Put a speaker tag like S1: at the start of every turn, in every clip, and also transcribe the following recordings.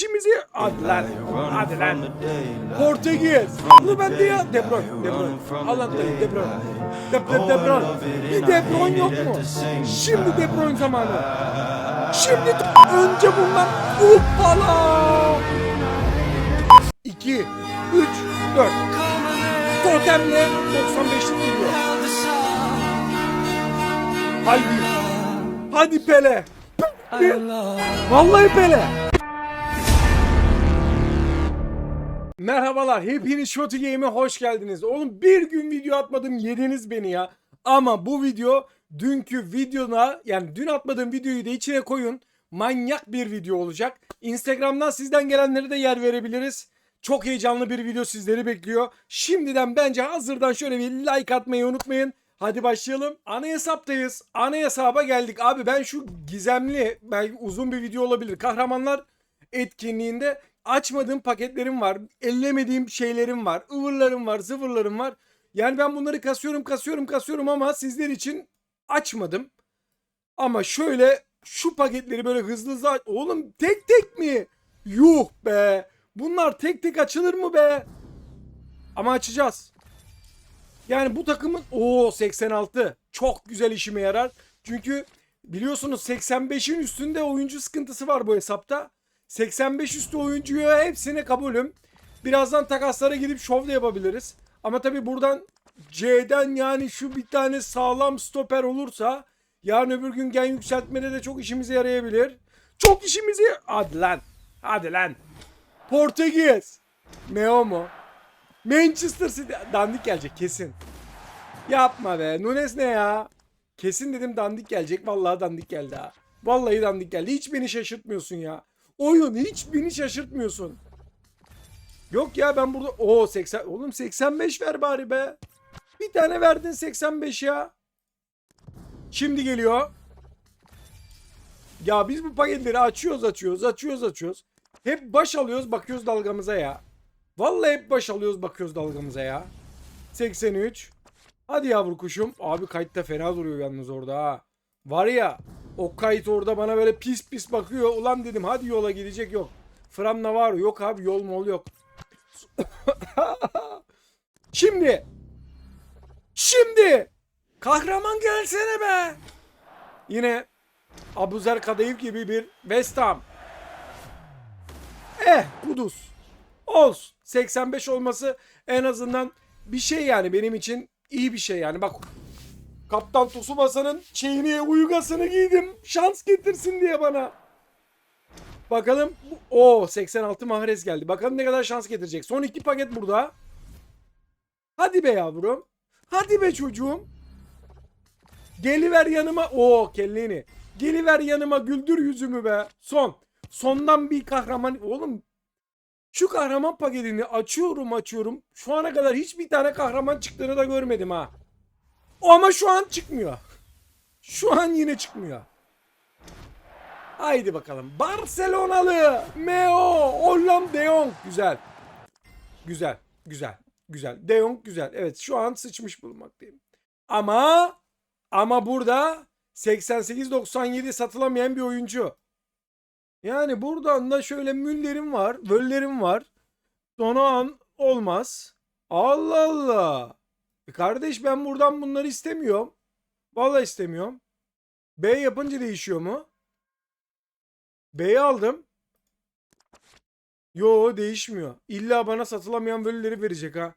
S1: işimizi... Hadi lan. Hadi lan. Portekiz. Bunu ben de ya. De Bruyne. De Bruyne. Al lan dayı, De Bruyne. De, de, de Bruyne. Bir De Bruyne yok mu? Şimdi De Bruyne zamanı. Şimdi önce bunlar. Hoppala. 2, 3, 4. Totemle 95'lik geliyor. Hadi. Hadi Pele. Vallahi Pele. Merhabalar, hepiniz Shotty Game'e hoş geldiniz. Oğlum bir gün video atmadım, yediniz beni ya. Ama bu video dünkü videona, yani dün atmadığım videoyu da içine koyun. Manyak bir video olacak. Instagram'dan sizden gelenlere de yer verebiliriz. Çok heyecanlı bir video sizleri bekliyor. Şimdiden bence hazırdan şöyle bir like atmayı unutmayın. Hadi başlayalım. Ana hesaptayız. Ana hesaba geldik. Abi ben şu gizemli, belki uzun bir video olabilir. Kahramanlar etkinliğinde açmadığım paketlerim var. Ellemediğim şeylerim var. ıvırlarım var, zıvırlarım var. Yani ben bunları kasıyorum, kasıyorum, kasıyorum ama sizler için açmadım. Ama şöyle şu paketleri böyle hızlı hızlı aç- Oğlum tek tek mi? Yuh be. Bunlar tek tek açılır mı be? Ama açacağız. Yani bu takımın o 86 çok güzel işime yarar. Çünkü biliyorsunuz 85'in üstünde oyuncu sıkıntısı var bu hesapta. 85 üstü oyuncuya hepsine kabulüm. Birazdan takaslara gidip şov da yapabiliriz. Ama tabi buradan C'den yani şu bir tane sağlam stoper olursa yarın öbür gün gen yükseltmede de çok işimize yarayabilir. Çok işimize... Hadi lan. Hadi lan. Portekiz. Meo mu? Manchester City. Dandik gelecek kesin. Yapma be. Nunes ne ya? Kesin dedim dandik gelecek. Vallahi dandik geldi ha. Vallahi dandik geldi. Hiç beni şaşırtmıyorsun ya. Oyun hiç beni şaşırtmıyorsun. Yok ya ben burada... Oo 80... Oğlum 85 ver bari be. Bir tane verdin 85 ya. Şimdi geliyor. Ya biz bu paketleri açıyoruz açıyoruz açıyoruz açıyoruz. Hep baş alıyoruz bakıyoruz dalgamıza ya. Vallahi hep baş alıyoruz bakıyoruz dalgamıza ya. 83. Hadi yavru kuşum. Abi kayıtta fena duruyor yalnız orada ha. Var ya o kayıt orada bana böyle pis pis bakıyor. Ulan dedim hadi yola gidecek yok. Framla var yok abi yol mol yok. Şimdi. Şimdi. Kahraman gelsene be. Yine Abuzer Kadayıf gibi bir West Ham. Eh Kudüs. Olsun. 85 olması en azından bir şey yani benim için iyi bir şey yani. Bak Kaptan Tsubasa'nın şeyini uygasını giydim. Şans getirsin diye bana. Bakalım. O 86 Mahrez geldi. Bakalım ne kadar şans getirecek. Son iki paket burada. Hadi be yavrum. Hadi be çocuğum. Geliver yanıma. Oo kelleni. Geliver yanıma güldür yüzümü be. Son. Sondan bir kahraman. Oğlum şu kahraman paketini açıyorum açıyorum. Şu ana kadar hiçbir tane kahraman çıktığını da görmedim ha. O ama şu an çıkmıyor. Şu an yine çıkmıyor. Haydi bakalım. Barcelonalı Meo Ollam De Jong. Güzel. Güzel. Güzel. Güzel. De Jong güzel. Evet şu an sıçmış bulunmaktayım. Ama ama burada 88-97 satılamayan bir oyuncu. Yani buradan da şöyle Müller'im var. Völler'im var. Donağan olmaz. Allah Allah. E kardeş ben buradan bunları istemiyorum. Vallahi istemiyorum. B yapınca değişiyor mu? B'yi aldım. Yo değişmiyor. İlla bana satılamayan völleri verecek ha.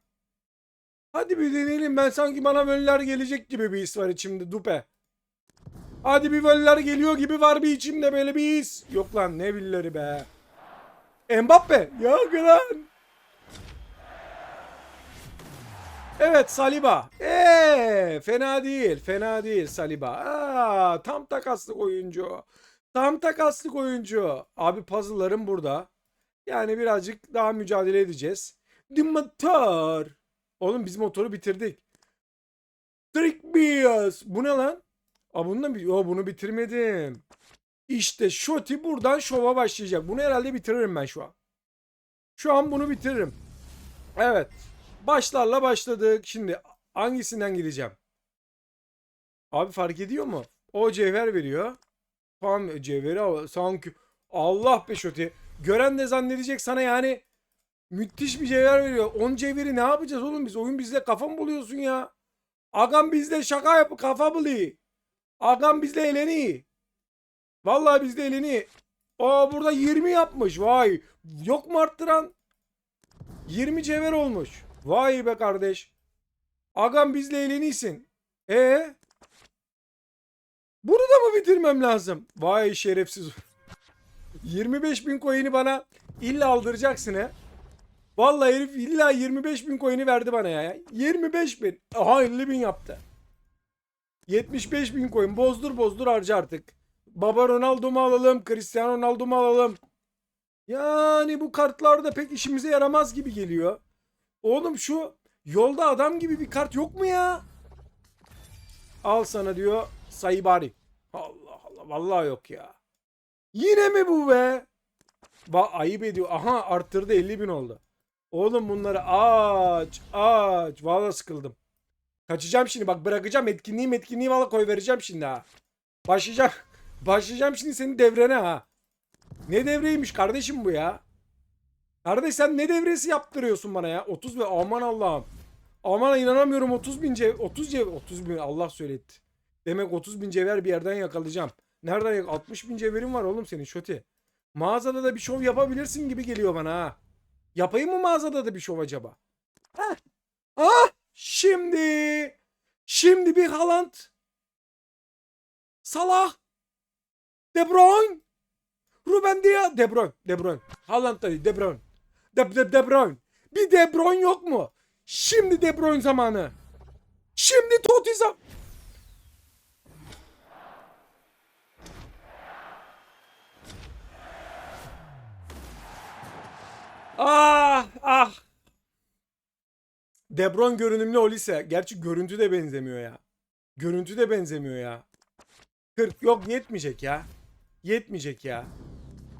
S1: Hadi bir deneyelim. Ben sanki bana völler gelecek gibi bir his var içimde. Dupe. Hadi bir völler geliyor gibi var bir içimde böyle bir his. Yok lan ne villeri be. Mbappe. Yok lan. Evet Saliba. Eee fena değil. Fena değil Saliba. Aa, tam takaslık oyuncu. Tam takaslık oyuncu. Abi puzzle'larım burada. Yani birazcık daha mücadele edeceğiz. The motor. Oğlum biz motoru bitirdik. Trick. Bu ne lan? Aa bunu da Yo, bunu bitirmedim. İşte Shoti buradan şova başlayacak. Bunu herhalde bitiririm ben şu an. Şu an bunu bitiririm. Evet. Başlarla başladık. Şimdi hangisinden gideceğim? Abi fark ediyor mu? O cevher veriyor. Tamam cevheri. Sanki Allah be Şoti. Gören de zannedecek sana yani müthiş bir cevher veriyor. 10 cevheri ne yapacağız oğlum biz? Oyun bizle kafa mı buluyorsun ya? Agam bizle şaka yap kafa buluyor. Agam bizle eğleniyor. Vallahi bizde eğleniyor. Aa burada 20 yapmış. Vay. Yok mu arttıran? 20 cevher olmuş. Vay be kardeş. Agam bizle eğleniyorsun. E Bunu da mı bitirmem lazım? Vay şerefsiz. 25 bin coin'i bana illa aldıracaksın he. Vallahi herif illa 25 bin coin'i verdi bana ya. 25 bin. Aha 50 bin yaptı. 75 bin coin. Bozdur bozdur harca artık. Baba Ronaldo mu alalım? Cristiano Ronaldo mu alalım? Yani bu kartlar da pek işimize yaramaz gibi geliyor. Oğlum şu yolda adam gibi bir kart yok mu ya? Al sana diyor sayı bari. Allah Allah vallahi yok ya. Yine mi bu be? Ba ayıp ediyor. Aha arttırdı 50 bin oldu. Oğlum bunları aç aç. Vallahi sıkıldım. Kaçacağım şimdi bak bırakacağım etkinliği etkinliği valla koy vereceğim şimdi ha. Başlayacağım. Başlayacağım şimdi senin devrene ha. Ne devreymiş kardeşim bu ya? Kardeş sen ne devresi yaptırıyorsun bana ya? 30 ve aman Allah'ım. Aman inanamıyorum 30 bin cev 30 cev 30 bin Allah söyletti. Demek 30 bin cevher bir yerden yakalayacağım. Nereden yak 60 bin cevherin var oğlum senin şoti. Mağazada da bir şov yapabilirsin gibi geliyor bana ha. Yapayım mı mağazada da bir şov acaba? Heh. Ah şimdi. Şimdi bir Haaland. Salah. De Bruyne. Ruben Diaz. De Bruyne. De Bruyne. Haaland da değil. De Bruyne. De, de, de Bruyne. Bir De Bruyne yok mu? Şimdi De Bruyne zamanı. Şimdi Totti zam... Ah ah. De Bruyne görünümlü Olise. Gerçi görüntü de benzemiyor ya. Görüntü de benzemiyor ya. 40 yok yetmeyecek ya. Yetmeyecek ya.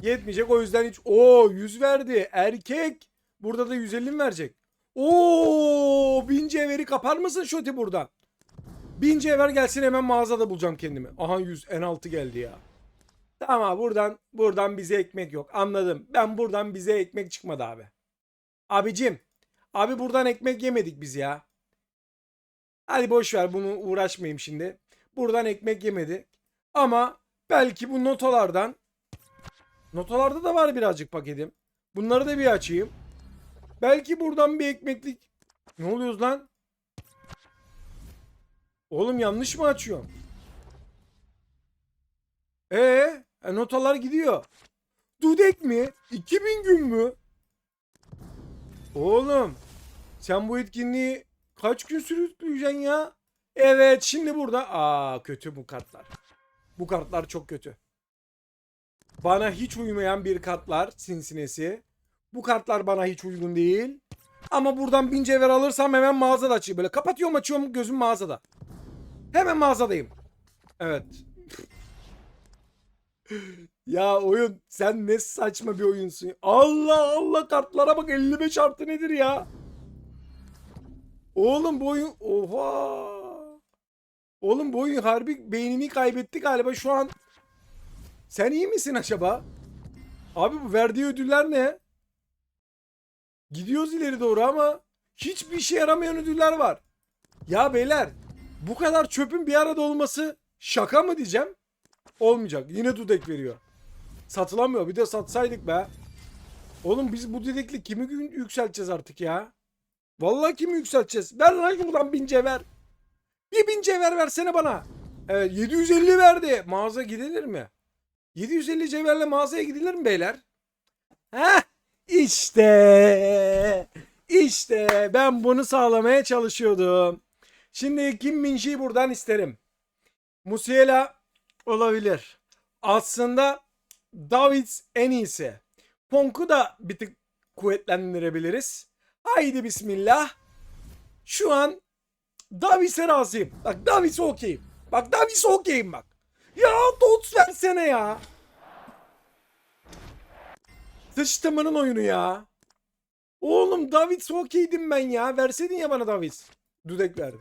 S1: Yetmeyecek o yüzden hiç o 100 verdi. Erkek. Burada da 150 mi verecek? Oo, bin cevheri kapar mısın Şoti buradan? Bin cevher gelsin hemen mağazada bulacağım kendimi. Aha 100 en altı geldi ya. Tamam buradan buradan bize ekmek yok. Anladım. Ben buradan bize ekmek çıkmadı abi. Abicim. Abi buradan ekmek yemedik biz ya. Hadi boş ver bunu uğraşmayayım şimdi. Buradan ekmek yemedik. Ama belki bu notalardan notalarda da var birazcık paketim. Bunları da bir açayım. Belki buradan bir ekmeklik. Ne oluyoruz lan? Oğlum yanlış mı açıyorum? Ee, e, notalar gidiyor. Dudek mi? 2000 gün mü? Oğlum sen bu etkinliği kaç gün sürükleyeceksin ya? Evet şimdi burada. Aa kötü bu kartlar. Bu kartlar çok kötü. Bana hiç uymayan bir kartlar sinsinesi. Bu kartlar bana hiç uygun değil. Ama buradan bin cevher alırsam hemen mağazada açayım. Böyle kapatıyorum açıyorum gözüm mağazada. Hemen mağazadayım. Evet. ya oyun sen ne saçma bir oyunsun. Allah Allah kartlara bak 55 artı nedir ya? Oğlum bu oyun oha. Oğlum bu oyun harbi beynini kaybetti galiba şu an. Sen iyi misin acaba? Abi bu verdiği ödüller ne? Gidiyoruz ileri doğru ama hiçbir işe yaramayan ödüller var. Ya beyler bu kadar çöpün bir arada olması şaka mı diyeceğim? Olmayacak. Yine dudek veriyor. Satılamıyor. Bir de satsaydık be. Oğlum biz bu dedekli kimi yükselteceğiz artık ya? Vallahi kimi yükselteceğiz? Ver lan şuradan bin cevher. Bir bin cevher versene bana. Evet 750 verdi. Mağaza gidilir mi? 750 cevherle mağazaya gidilir mi beyler? Heh işte işte ben bunu sağlamaya çalışıyordum. Şimdi Kim Min buradan isterim. Musiala olabilir. Aslında Davids en iyisi. Ponk'u da bir tık kuvvetlendirebiliriz. Haydi bismillah. Şu an Davis'e razıyım. Bak Davis'e okeyim. Bak Davis'e okeyim bak. Ya Dots versene ya. Sıçtımının oyunu ya. Oğlum Davids okeydim ben ya. Verseydin ya bana Davids. Dudek verdi.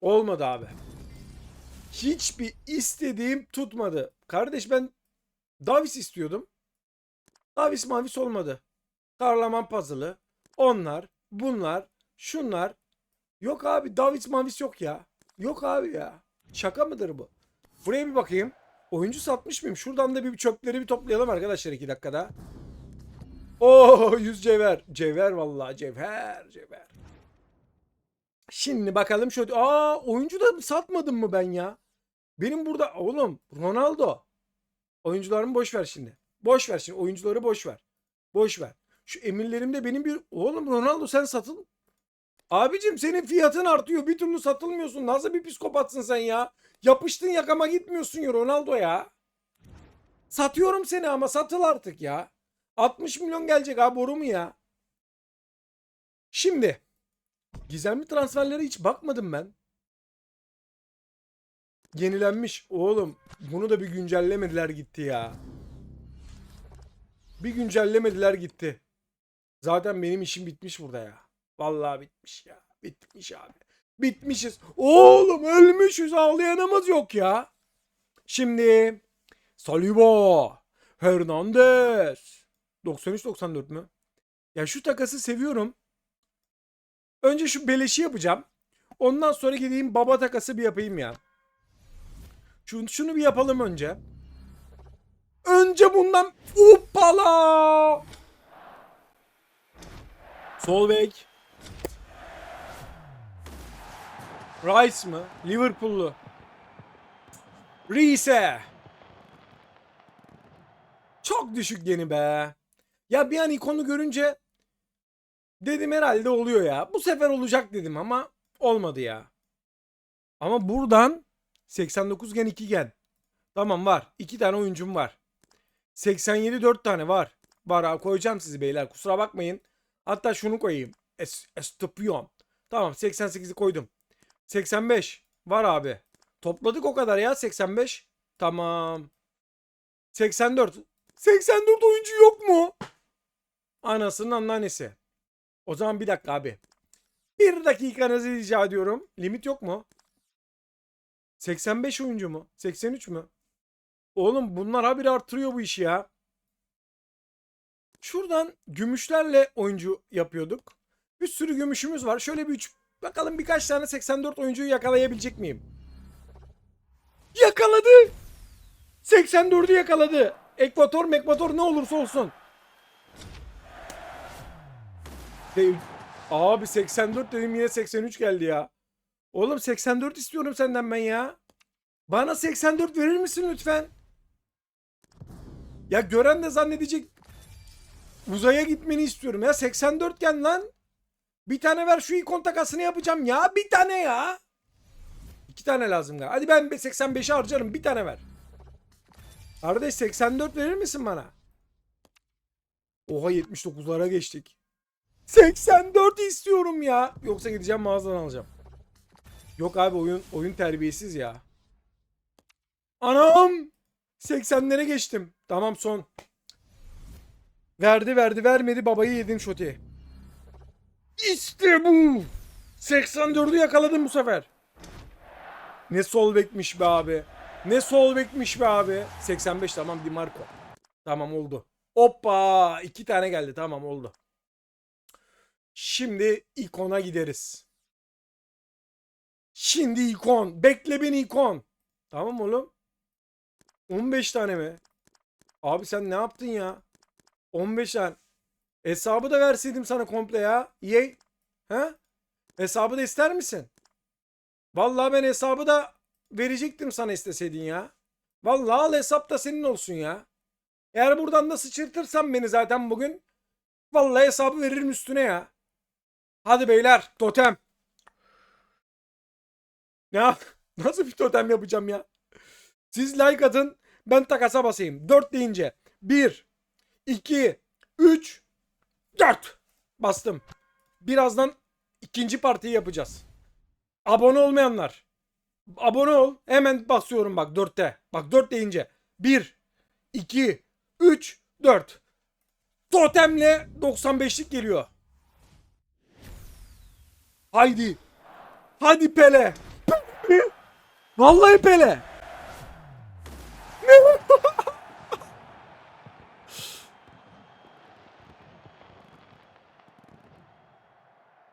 S1: Olmadı abi. Hiçbir istediğim tutmadı. Kardeş ben Davis istiyordum. Davis mavis olmadı. Karlaman puzzle'ı. Onlar, bunlar, şunlar. Yok abi Davis mavis yok ya. Yok abi ya. Şaka mıdır bu? Buraya bir bakayım. Oyuncu satmış mıyım? Şuradan da bir çöpleri bir toplayalım arkadaşlar 2 dakikada. Oo 100 cevher. Cevher vallahi cevher cevher. Şimdi bakalım şöyle. Aa oyuncu da satmadım mı ben ya? Benim burada oğlum Ronaldo. Oyuncularımı boş ver şimdi. Boş ver şimdi oyuncuları boş ver. Boş ver. Şu emirlerimde benim bir oğlum Ronaldo sen satıl. Abicim senin fiyatın artıyor. Bir türlü satılmıyorsun. Nasıl bir psikopatsın sen ya? Yapıştın yakama gitmiyorsun ya Ronaldo ya. Satıyorum seni ama satıl artık ya. 60 milyon gelecek abi boru mu ya? Şimdi gizemli transferlere hiç bakmadım ben. Yenilenmiş. Oğlum bunu da bir güncellemediler gitti ya. Bir güncellemediler gitti. Zaten benim işim bitmiş burada ya. Vallahi bitmiş ya. Bitmiş abi. Bitmişiz. Oğlum ölmüşüz ağlayanımız yok ya. Şimdi Saliba, Hernandez. 93-94 mü? Ya şu takası seviyorum. Önce şu beleşi yapacağım. Ondan sonra gideyim baba takası bir yapayım ya. Şunu, şunu bir yapalım önce. Önce bundan Hoppala! Sol bek. Rice mı? Liverpool'lu. Rice. Çok düşük yeni be. Ya bir an ikonu görünce dedim herhalde oluyor ya. Bu sefer olacak dedim ama olmadı ya. Ama buradan 89 gen 2 gen. Tamam var. 2 tane oyuncum var. 87 4 tane var. Var abi koyacağım sizi beyler. Kusura bakmayın. Hatta şunu koyayım. Es. Tamam 88'i koydum. 85 var abi. Topladık o kadar ya 85. Tamam. 84. 84 oyuncu yok mu? Anasının anneannesi. O zaman bir dakika abi. Bir dakikanızı rica ediyorum. Limit yok mu? 85 oyuncu mu? 83 mü? Oğlum bunlar habire arttırıyor bu işi ya. Şuradan gümüşlerle oyuncu yapıyorduk. Bir sürü gümüşümüz var. Şöyle bir üç bakalım birkaç tane 84 oyuncuyu yakalayabilecek miyim? Yakaladı. 84'ü yakaladı. Ekvator mekvator ne olursa olsun. Abi 84 dedim yine 83 geldi ya. Oğlum 84 istiyorum senden ben ya. Bana 84 verir misin lütfen? Ya gören de zannedecek uzaya gitmeni istiyorum ya 84 gen lan. Bir tane ver şu ikon takasını yapacağım ya. Bir tane ya. İki tane lazım galiba. Hadi ben 85'i harcarım. Bir tane ver. Kardeş 84 verir misin bana? Oha 79'lara geçtik. 84 istiyorum ya. Yoksa gideceğim mağazadan alacağım. Yok abi oyun oyun terbiyesiz ya. Anam! 80'lere geçtim. Tamam son. Verdi verdi vermedi babayı yedin şoti. İşte bu. 84'ü yakaladım bu sefer. Ne sol bekmiş be abi. Ne sol bekmiş be abi. 85 tamam Di Marco. Tamam oldu. Hoppa iki tane geldi tamam oldu. Şimdi ikona gideriz. Şimdi ikon. Bekle beni ikon. Tamam oğlum. 15 tane mi? Abi sen ne yaptın ya? 15 tane. Hesabı da verseydim sana komple ya. EA. He? Hesabı da ister misin? Vallahi ben hesabı da verecektim sana isteseydin ya. Vallahi al hesap da senin olsun ya. Eğer buradan da sıçırtırsan beni zaten bugün vallahi hesabı veririm üstüne ya. Hadi beyler totem. Ne yap? Nasıl bir totem yapacağım ya? Siz like atın. Ben takasa basayım. 4 deyince. 1, 2, 3, 4. Bastım. Birazdan ikinci partiyi yapacağız. Abone olmayanlar. Abone ol. Hemen basıyorum bak 4'te. Bak 4 deyince. 1, 2, 3, 4. Totemle 95'lik geliyor. Haydi. Hadi Pele. Vallahi Pele.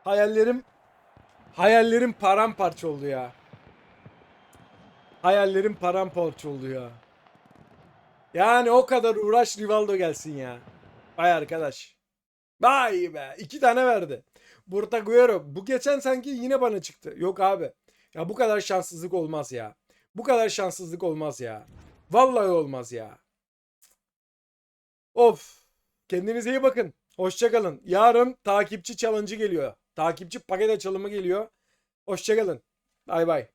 S1: Hayallerim hayallerim paramparça oldu ya. Hayallerim paramparça oldu ya. Yani o kadar uğraş Rivaldo gelsin ya. Vay arkadaş. Vay be. iki tane verdi. Burta Guerrero. Bu geçen sanki yine bana çıktı. Yok abi. Ya bu kadar şanssızlık olmaz ya. Bu kadar şanssızlık olmaz ya. Vallahi olmaz ya. Of. Kendinize iyi bakın. Hoşçakalın. Yarın takipçi challenge'ı geliyor. Takipçi paket açılımı geliyor. Hoşçakalın. Bay bay.